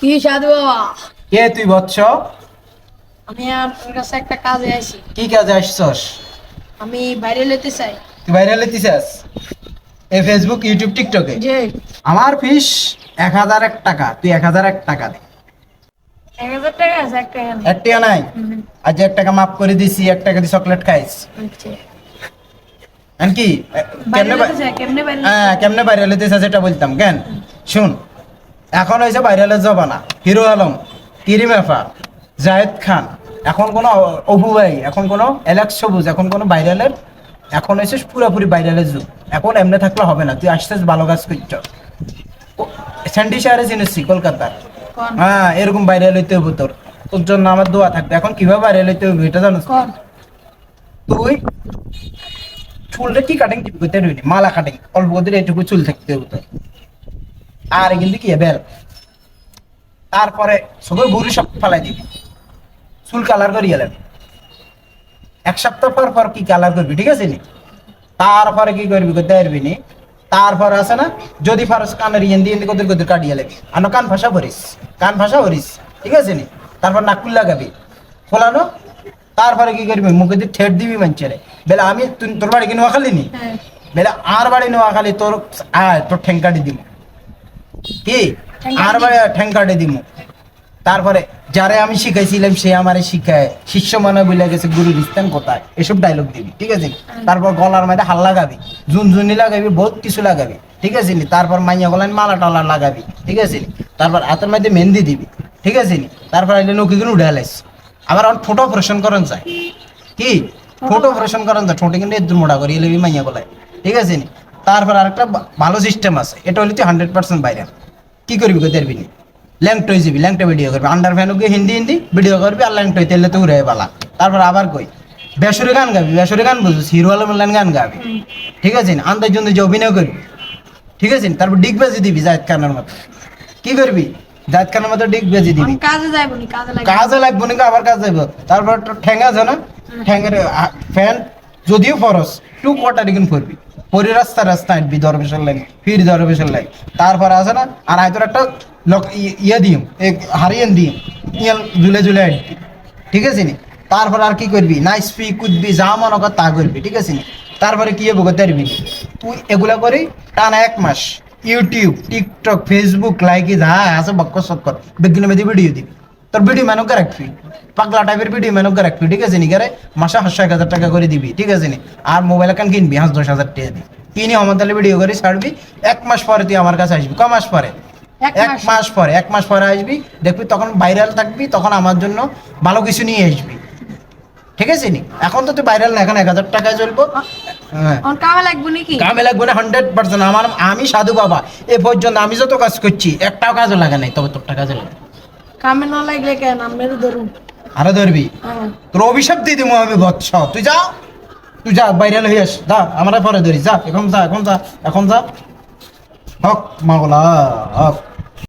কি সাধু? বাবা কে তুই বৎস? আমি আপনার কাছে একটা কাজে আইছি। কি কাজে আসছস? আমি বাইরে লেতে চাই। তুই বাইরে লেতিস এই ফেসবুক ইউটিউব টিকটকে আমার ফিস এক হাজার এক টাকা। তুই এক হাজার এক টাকা দে। এক হাজার টাকা আছে এক টাকা এক টাকা নাই? আজ এক টাকা মাফ করে দিছি এক টাকা দিয়ে চকলেট খাইস। আচ্ছা। আর কি? বাইরে কেমনে লেতে কেমনে বাইরে হ্যাঁ কেমনে ভাইরাল হইতেছে বলতাম কেন? শুন এখন হয়েছে ভাইরালের জবানা হিরো আলম কিরিম এফা জায়েদ খান এখন কোনো অপু ভাই এখন কোনো এলেক্স সবুজ এখন কোনো ভাইরালের এখন হয়েছে পুরোপুরি ভাইরালের যুগ এখন এমনি থাকলে হবে না তুই আসতে ভালো কাজ করছ স্যান্ডি শহরে চিনেছি কলকাতার। হ্যাঁ এরকম ভাইরাল হইতে হবে তোর। তোর জন্য আমার দোয়া থাকবে এখন কীভাবে ভাইরাল হইতে হবে এটা জানো তুই চুলটা কি কাটিং করতে মালা কাটিং অল্প করে এটুকু চুল থাকতে হবে তোর। আর কিন্তু কি বেল? তারপরে সবাই বুড়ি সব ফেলাই দিবি। চুল কালার করি গেলেন এক সপ্তাহ পর পর কি কালার করবি ঠিক আছে নি? তারপরে কি করবি করতে পারবি নি? তারপর আছে না যদি ফারস কানের ইয়েন দিয়ে কত কত কাটিয়ে লেবি। আর কান ভাষা করিস কান ভাষা করিস ঠিক আছে নি? তারপর নাকুল লাগাবি। ফোলানো তারপরে কি করবি মুখে দিয়ে ঠেট দিবি মানছে বেলা আমি তোর বাড়ি কি নোয়াখালি নি? হ্যাঁ। বেলা আর বাড়ি নোয়াখালি তোর আয় তোর ঠেঙ্কাটি দিব কি? ঠ্যাং আর কাটি বাড়ি ঠেঙ্কাটি দিব তারপরে যারে আমি শিখাইছিলাম সে আমারে শিখায়। শিষ্য মনে বলে গেছে গুরু দিস্তান কোথায়? এসব ডায়লগ দিবি ঠিক আছে? তারপর গলার মধ্যে হাল লাগাবি ঝুনঝুনি লাগাবি বহুত কিছু লাগাবি ঠিক আছে? নি তারপর মাইয়া গলায় মালা টালা লাগাবি ঠিক আছে? নি তারপর হাতের মধ্যে মেহেন্দি দিবি ঠিক আছে? নি তারপর আইলে নৌকি উঠে হালাইস আবার আমার ফটো অপারেশন করেন যায়। কি? ফটো অপারেশন করেন যায়। ঠোঁটে কিন্তু এদুর মোটা করি এলে মাইয়া গলায় ঠিক আছে? নি তারপর আরেকটা ভালো সিস্টেম আছে। এটা হলে তুই হান্ড্রেড পার্সেন্ট বাইরে কি করবি কই দেখবি নি ল্যাংটো হয়ে যাবি ল্যাংটো ভিডিও করবি। আন্ডার ফ্যানও গিয়ে হিন্দি হিন্দি? ভিডিও করবি আর ল্যাংটো হইতে এলে তো উড়ে পালা। তারপর আবার কই? বেসরে গান গাবি বেসরে গান বুঝছিস হিরো আলম গান গাবি। ঠিক আছে আন্দাজ জন্য যে অভিনয় করবি। ঠিক আছে তারপর ডিগ বেজি দিবি জায়দ খানের মতো। কি করবি? জায়দ খানের মতো ডিগ বেজি দিবি। কাজে যাইবো নি কাজে লাগে কাজে লাগবো নাকি আবার কাজ যাইব। তারপর তোর ঠ্যাঙ্গা আছে না? ঠ্যাঙ্গের ফ্যান যদিও ফরস টু কোয়ার্টার কিন্তু করবি পরি রাস্তা রাস্তা হাঁটবি দরবেশের লাইন ফির দরবেশের লাইন তারপর আছে না, আর আয় তোর একটা লক ইয়ে দিম এক হারিয়েন দিম, ইয়াল ঝুলে হাঁটবি ঠিক আছে নি? তারপর আর কি করবি? নাইস ফি কুদবি, যা মনে কর তা করবি, ঠিক আছে নি? তারপরে কি করতে পারবি তুই এগুলা করে টানা এক মাস ইউটিউব টিকটক ফেসবুক লাইকি যা আছে বক্ক সক্কর বিজ্ঞান ভিডিও দিবি। তোর ভিডিও ম্যানকে রাখবি? পাগলা টাইপের ভিডিও ম্যানকে রাখবি ঠিক আছে নি? করে মাসে হাসশো এক হাজার টাকা করে দিবি ঠিক আছে নি? আর মোবাইল কান কিনবি? হাঁস দশ হাজার টাকা দিবি কিনে আমার তাহলে ভিডিও করে ছাড়বি এক মাস পরে তুই আমার কাছে আসবি। ক মাস পরে? এক মাস। পরে এক মাস পরে আসবি দেখবি তখন ভাইরাল থাকবি তখন আমার জন্য ভালো কিছু নিয়ে আসবি। ঠিক আছে নি? এখন তো তুই ভাইরাল না এখন এক হাজার টাকায় চলবো। হ্যাঁ। কামে লাগবো নাকি? কামে লাগবে না হান্ড্রেড পার্সেন্ট আমার আমি সাধু বাবা এ পর্যন্ত আমি যত কাজ করছি একটাও কাজও লাগে নাই তবে তোর টাকা লাগে কামে না লাগলে কেন? আমি তো ধরুন আরও ধরবি? হ্যাঁ। তোর অভিশাপ দিয়ে দিব আমি বৎস। তুই যা। তুই যা বাইরে লই আস। যা আমরা পরে ধরি। যা এখন যা এখন যা এখন যা। হক মাগলা হক।